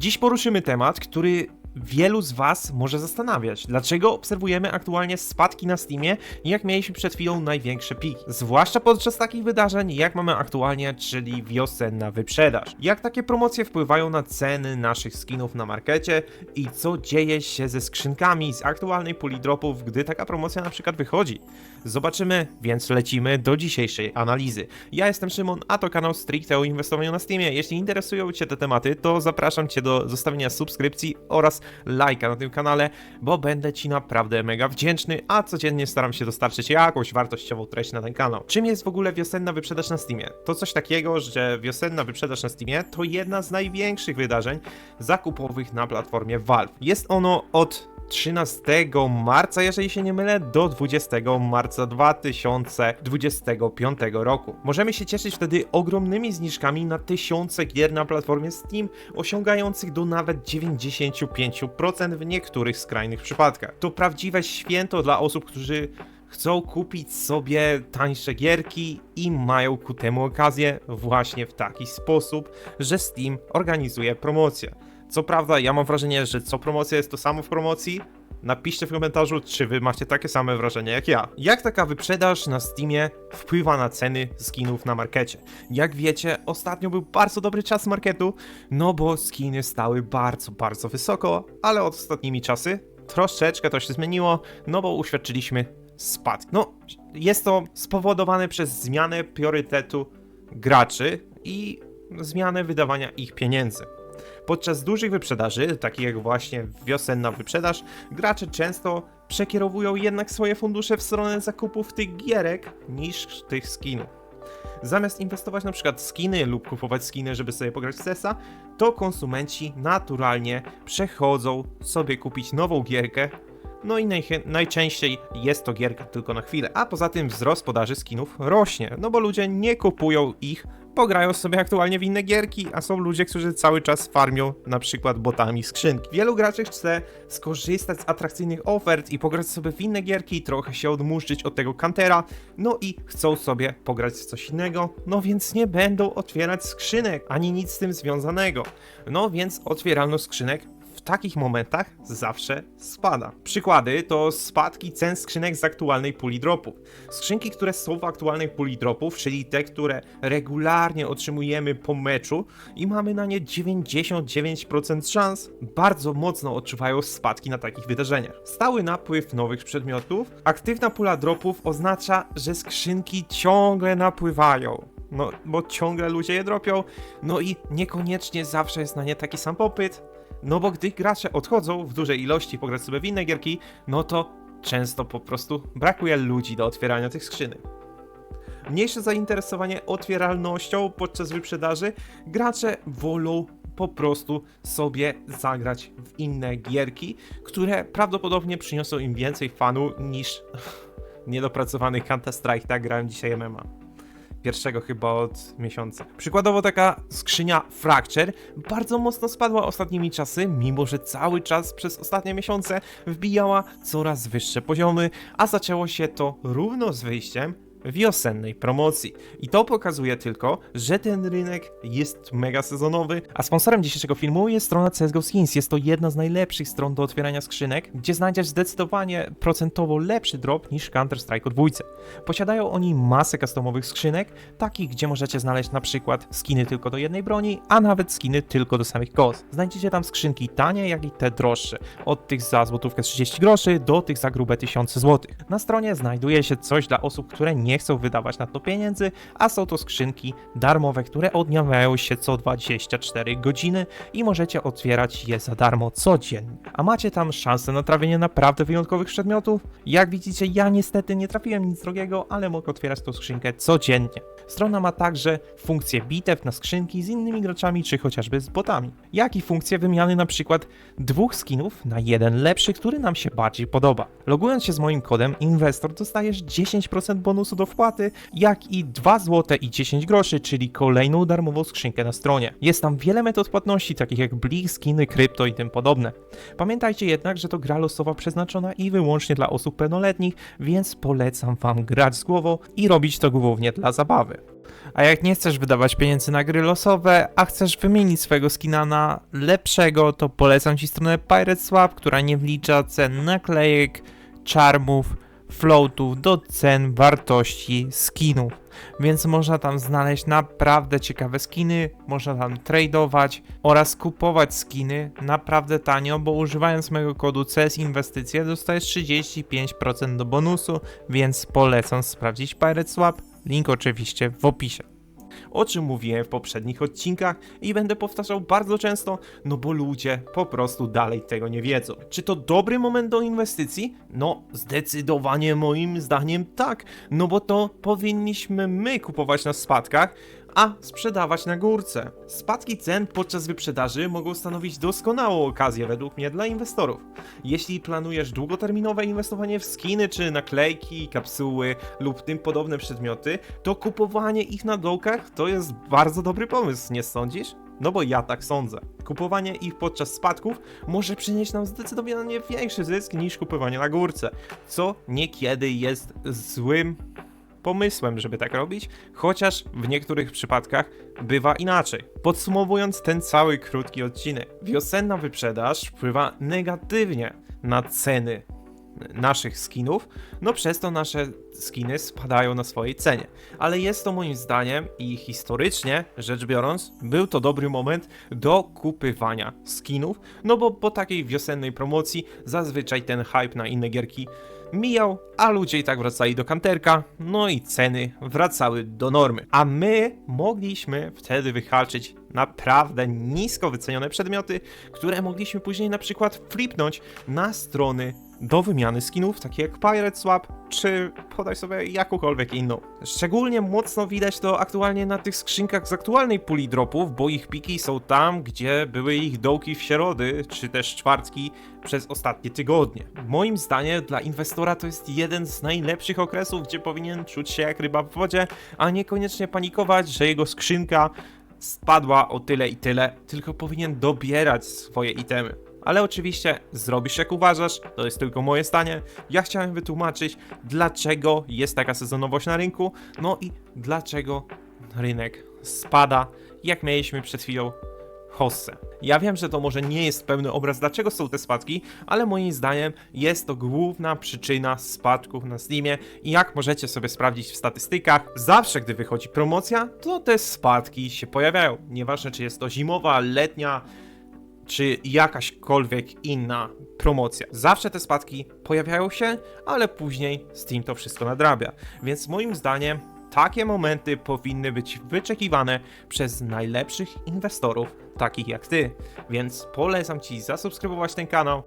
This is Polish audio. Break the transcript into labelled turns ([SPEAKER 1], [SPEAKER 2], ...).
[SPEAKER 1] Dziś poruszymy temat, który wielu z Was może zastanawiać. Dlaczego obserwujemy aktualnie spadki na Steamie, jak mieliśmy przed chwilą największe piki? Zwłaszcza podczas takich wydarzeń, jak mamy aktualnie, czyli wiosenna wyprzedaż. Jak takie promocje wpływają na ceny naszych skinów na markecie i co dzieje się ze skrzynkami z aktualnej puli dropów, gdy taka promocja na przykład wychodzi. Zobaczymy, więc lecimy do dzisiejszej analizy. Ja jestem Szymon, a to kanał stricte o inwestowaniu na Steamie. Jeśli interesują Cię te tematy, to zapraszam Cię do zostawienia subskrypcji oraz lajka na tym kanale, bo będę Ci naprawdę mega wdzięczny, a codziennie staram się dostarczyć jakąś wartościową treść na ten kanał. Czym jest w ogóle wiosenna wyprzedaż na Steamie? To coś takiego, że wiosenna wyprzedaż na Steamie to jedna z największych wydarzeń zakupowych na platformie Valve. Jest ono od 13 marca, jeżeli się nie mylę, do 20 marca 2025 roku. Możemy się cieszyć wtedy ogromnymi zniżkami na tysiące gier na platformie Steam, osiągających do nawet 95% w niektórych skrajnych przypadkach. To prawdziwe święto dla osób, którzy chcą kupić sobie tańsze gierki i mają ku temu okazję właśnie w taki sposób, że Steam organizuje promocję. Co prawda, ja mam wrażenie, że co promocja jest to samo w promocji. Napiszcie w komentarzu, czy wy macie takie same wrażenie jak ja. Jak taka wyprzedaż na Steamie wpływa na ceny skinów na markecie? Jak wiecie, ostatnio był bardzo dobry czas marketu, no bo skiny stały bardzo, bardzo wysoko, ale od ostatnimi czasy troszeczkę to się zmieniło, no bo uświadczyliśmy spadek. No, jest to spowodowane przez zmianę priorytetu graczy i zmianę wydawania ich pieniędzy. Podczas dużych wyprzedaży, takich jak właśnie wiosenna wyprzedaż, gracze często przekierowują jednak swoje fundusze w stronę zakupów tych gierek niż tych skinów. Zamiast inwestować na przykład w skiny lub kupować skiny, żeby sobie pograć w CESa, to konsumenci naturalnie przechodzą sobie kupić nową gierkę, no i najczęściej jest to gierka tylko na chwilę, a poza tym wzrost podaży skinów rośnie, no bo ludzie nie kupują ich, pograją sobie aktualnie w inne gierki, a są ludzie, którzy cały czas farmią na przykład botami skrzynki. Wielu graczy chce skorzystać z atrakcyjnych ofert i pograć sobie w inne gierki, trochę się odmurzyć od tego kantera, no i chcą sobie pograć w coś innego, no więc nie będą otwierać skrzynek, ani nic z tym związanego. No więc otwieralność skrzynek w takich momentach zawsze spada. Przykłady to spadki cen skrzynek z aktualnej puli dropów. Skrzynki, które są w aktualnej puli dropów, czyli te, które regularnie otrzymujemy po meczu i mamy na nie 99% szans, bardzo mocno odczuwają spadki na takich wydarzeniach. Stały napływ nowych przedmiotów, aktywna pula dropów oznacza, że skrzynki ciągle napływają. No, bo ciągle ludzie je dropią, no i niekoniecznie zawsze jest na nie taki sam popyt, no bo gdy gracze odchodzą w dużej ilości pograć sobie w inne gierki, no to często po prostu brakuje ludzi do otwierania tych skrzynek. Mniejsze zainteresowanie otwieralnością podczas wyprzedaży, gracze wolą po prostu sobie zagrać w inne gierki, które prawdopodobnie przyniosą im więcej fanu niż niedopracowany Counter-Strike, tak grałem dzisiaj MMA pierwszego chyba od miesiąca. Przykładowo taka skrzynia Fracture bardzo mocno spadła ostatnimi czasy, mimo że cały czas przez ostatnie miesiące wbijała coraz wyższe poziomy, a zaczęło się to równo z wyjściem wiosennej promocji. I to pokazuje tylko, że ten rynek jest mega sezonowy, a sponsorem dzisiejszego filmu jest strona CSGO Skins. Jest to jedna z najlepszych stron do otwierania skrzynek, gdzie znajdziesz zdecydowanie procentowo lepszy drop niż Counter-Strike 2. Posiadają oni masę customowych skrzynek, takich gdzie możecie znaleźć na przykład skiny tylko do jednej broni, a nawet skiny tylko do samych kos. Znajdziecie tam skrzynki tanie, jak i te droższe, od tych za złotówkę 30 groszy do tych za grube 1000 złotych. Na stronie znajduje się coś dla osób, które nie chcą wydawać na to pieniędzy, a są to skrzynki darmowe, które odnawiają się co 24 godziny i możecie otwierać je za darmo codziennie. A macie tam szansę na trafienie naprawdę wyjątkowych przedmiotów? Jak widzicie, ja niestety nie trafiłem nic drogiego, ale mogę otwierać tą skrzynkę codziennie. Strona ma także funkcję bitew na skrzynki z innymi graczami, czy chociażby z botami, jak i funkcję wymiany na przykład dwóch skinów na jeden lepszy, który nam się bardziej podoba. Logując się z moim kodem Investor dostajesz 10% bonusu do wpłaty, jak i 2 zł i 10 groszy, czyli kolejną darmową skrzynkę na stronie. Jest tam wiele metod płatności, takich jak Blik, skiny, krypto i tym podobne. Pamiętajcie jednak, że to gra losowa przeznaczona i wyłącznie dla osób pełnoletnich, więc polecam wam grać z głową i robić to głównie dla zabawy.
[SPEAKER 2] A jak nie chcesz wydawać pieniędzy na gry losowe, a chcesz wymienić swojego skina na lepszego, to polecam Ci stronę Pirate Swap, która nie wlicza cen naklejek, charmów, floatów do cen wartości skinów. Więc można tam znaleźć naprawdę ciekawe skiny, można tam tradeować oraz kupować skiny naprawdę tanio, bo używając mojego kodu CS Inwestycje dostajesz 35% do bonusu, więc polecam sprawdzić Pirate Swap, link oczywiście w opisie.
[SPEAKER 1] O czym mówiłem w poprzednich odcinkach i będę powtarzał bardzo często, no bo ludzie po prostu dalej tego nie wiedzą. Czy to dobry moment do inwestycji? No, zdecydowanie moim zdaniem tak, no bo to powinniśmy my kupować na spadkach, a sprzedawać na górce. Spadki cen podczas wyprzedaży mogą stanowić doskonałą okazję według mnie dla inwestorów. Jeśli planujesz długoterminowe inwestowanie w skiny czy naklejki, kapsuły lub tym podobne przedmioty, to kupowanie ich na dołkach to jest bardzo dobry pomysł, nie sądzisz? No bo ja tak sądzę. Kupowanie ich podczas spadków może przynieść nam zdecydowanie większy zysk niż kupowanie na górce, co niekiedy jest złym pomysłem, żeby tak robić, chociaż w niektórych przypadkach bywa inaczej. Podsumowując ten cały krótki odcinek, wiosenna wyprzedaż wpływa negatywnie na ceny naszych skinów, no przez to nasze skiny spadają na swojej cenie. Ale jest to moim zdaniem i historycznie rzecz biorąc, był to dobry moment do kupywania skinów, no bo po takiej wiosennej promocji zazwyczaj ten hype na inne gierki mijał, a ludzie i tak wracali do kanterka, no i ceny wracały do normy. A my mogliśmy wtedy wyhaczyć naprawdę nisko wycenione przedmioty, które mogliśmy później na przykład flipnąć na strony do wymiany skinów, takie jak Pirate Swap, czy podaj sobie jakąkolwiek inną. Szczególnie mocno widać to aktualnie na tych skrzynkach z aktualnej puli dropów, bo ich piki są tam, gdzie były ich dołki w środy, czy też czwartki przez ostatnie tygodnie. Moim zdaniem dla inwestora to jest jeden z najlepszych okresów, gdzie powinien czuć się jak ryba w wodzie, a niekoniecznie panikować, że jego skrzynka spadła o tyle i tyle, tylko powinien dobierać swoje itemy. Ale oczywiście zrobisz jak uważasz, to jest tylko moje zdanie. Ja chciałem wytłumaczyć, dlaczego jest taka sezonowość na rynku, no i dlaczego rynek spada, jak mieliśmy przed chwilą Hossę. Ja wiem, że to może nie jest pełny obraz, dlaczego są te spadki, ale moim zdaniem jest to główna przyczyna spadków na Steamie i jak możecie sobie sprawdzić w statystykach, zawsze gdy wychodzi promocja, to te spadki się pojawiają. Nieważne czy jest to zimowa, letnia, czy jakaśkolwiek inna promocja. Zawsze te spadki pojawiają się, ale później Steam to wszystko nadrabia. Więc moim zdaniem takie momenty powinny być wyczekiwane przez najlepszych inwestorów, takich jak ty. Więc polecam ci zasubskrybować ten kanał,